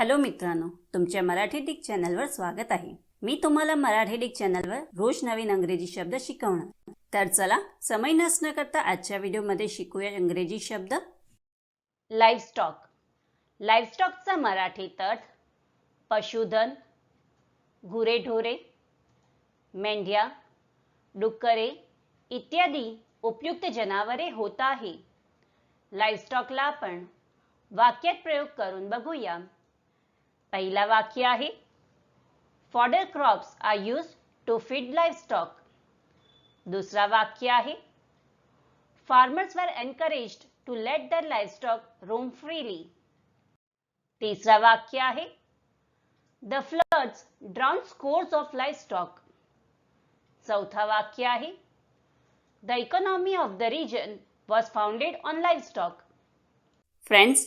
Hello मित्रांनो तुमच्या Marathi Dick चॅनलवर स्वागत आहे. मी तुम्हाला मराठी डिक चॅनलवर रोज नवीन अंग्रेजी शब्द शिकवणार. तर चला समय नसणं करता आजच्या व्हिडिओमध्ये शिकूया इंग्रजी शब्द. लाईव्हस्टॉक लाईव्हस्टॉकचा मराठीत अर्थ पशुधन गुरेढोरे मेंढ्या डुक्करे इत्यादी उपयुक्त जनावरे होत आहे. लाईव्हस्टॉकला आपण वाक्यात प्रयोग करून बघूया. पहिला वाक्य आहे fodder crops are used to feed livestock दुसरा वाक्य आहे फार्मर्स वर एनकरेज्ड टू लेट दर लाईव्हस्टॉक रोम फ्रीली तिसरा वाक्य आहे the floods drown scores of livestock चौथा वाक्य आहे the economy of the region was founded on livestock friends